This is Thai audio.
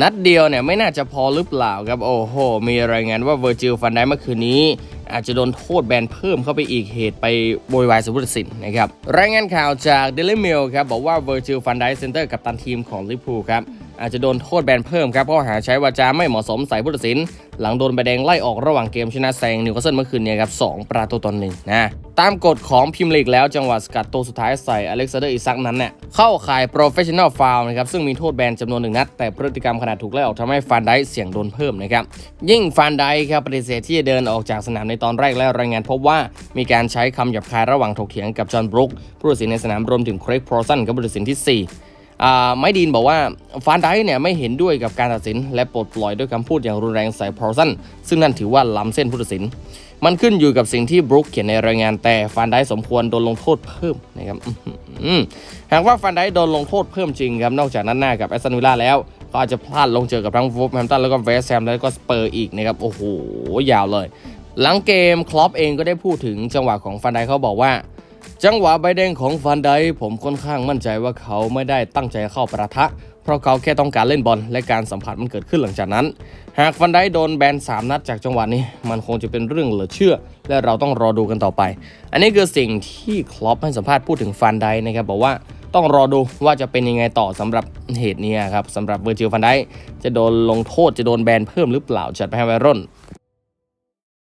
นัดเดียวเนี่ยไม่น่าจะพอหรือเปล่าครับ โอ้โห มีรายงานว่าเวอร์จิลฟันได้เมื่อคืนนี้ อาจจะโดนโทษแบนเพิ่มเข้าไปอีกเหตุไปโวยวายสุภุตสินนะครับ รายงานข่าวจากเดลิเมลครับ บอกว่าเวอร์จิลฟันได้เซนเตอร์กับตันทีมของลิเวอร์พูลครับ อาจจะโดนโทษแบนเพิ่มครับเพราะหาใช้วาจาไม่เหมาะสมใส่ผู้ตัดสิน หลังโดนใบแดงไล่ออกระหว่างเกมชนะแซงนิวคาสเซิลเมื่อคืนนี่ยครับสองประตูต่อหนึ่งนะตามกฎของพิมลีกแล้วจังหวะสกัดตัวสุดท้ายใส่อเล็กซานเดอร์อิซักนั้นเนี่ยเข้าข่าย professional foul นะครับซึ่งมีโทษแบนจำนวนหนึ่งนัด แต่พฤติกรรมขณะถูกไล่ออกทำให้ฟานไดค์เสี่ยงโดนเพิ่มนะครับยิ่งฟานไดค์ครับปฏิเสธที่จะเดินออกจากสนามในตอนแรกและรายงานพบว่ามีการใช้คำหยาบคายระหว่างถกเถียงกับจอห์นบรุกผู้ตัดสินในสนามรวมถึงเครกพรอสันกับผู้ตัดสินที่สี่ ไมดีนบอกว่าฟานไดเนี่ยไม่เห็นด้วยกับการตัดสิน และปลดปล่อยด้วยคำพูดอย่างรุนแรงใส่พอร์สันซึ่งนั่นถือว่าล้ำเส้นผู้ตัดสิน มันขึ้นอยู่กับสิ่งที่บรุกเขียนในรายงานแต่ฟานไดสมควรโดนลงโทษเพิ่มนะครับอื้อหือหากว่าฟานไดโดนลงโทษเพิ่มจริงครับนอกจากนั้นหน้ากับแอสตันวิลล่าแล้ว ก็อาจจะพลาดลงเจอกับทั้งวูฟแฮมตันแล้วก็เวสแฮมแล้วก็สเปอร์อีกนะครับโอ้โหยาวเลย หลังเกมคลอปเองก็ได้พูดถึงจังหวะของฟานไดเขาบอกว่า จังหวะใบแดงของฟันไดผมค่อนข้างมั่นใจว่าเขาไม่ได้ตั้งใจเข้าประทะ เพราะเขาแค่ต้องการเล่นบอลและการสัมผัสมันเกิดขึ้นหลังจากนั้น หากฟันไดโดนแบน 3 นัดจากจังหวะนี้ มันคงจะเป็นเรื่องเหลือเชื่อ และเราต้องรอดูกันต่อไป อันนี้คือสิ่งที่คลอปให้สัมภาษณ์พูดถึงฟันไดนะครับบอกว่าต้องรอดูว่าจะเป็นยังไงต่อสำหรับเหตุนี้ครับสำหรับเวอร์จิลฟันไดจะโดนลงโทษจะโดนแบนเพิ่มหรือเปล่าจัดไปให้ไวรุ่น